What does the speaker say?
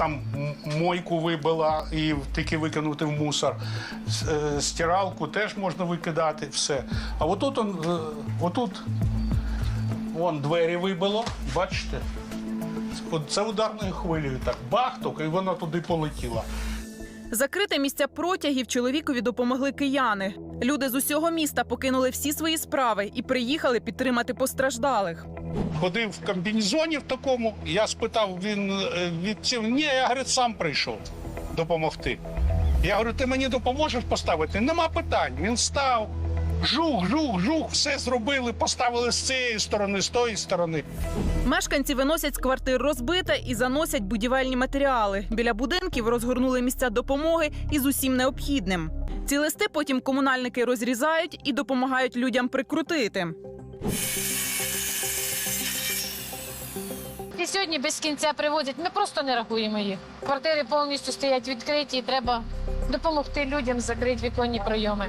там мойку вибила і тільки викинути в мусор. Е, Стиралку теж можна викидати, все. А отут, он, е, отут вон двері вибило, бачите? Це ударною хвилею так бахток, і вона туди полетіла. Закрити місця протягів чоловікові допомогли кияни. Люди з усього міста покинули всі свої справи і приїхали підтримати постраждалих. Ходив в комбінезоні в такому. Я спитав, він е. Ні, я говорить, сам прийшов допомогти. Я говорю, ти мені допоможеш поставити? Нема питань. Він став. Жух, жух, жух, все зробили, поставили з цієї сторони, з тої сторони. Мешканці виносять з квартир розбите і заносять будівельні матеріали. Біля будинків розгорнули місця допомоги із усім необхідним. Ці листи потім комунальники розрізають і допомагають людям прикрутити. І сьогодні без кінця привозять. Ми просто не рахуємо їх. Квартири повністю стоять відкриті, і треба допомогти людям закрити віконні пройоми.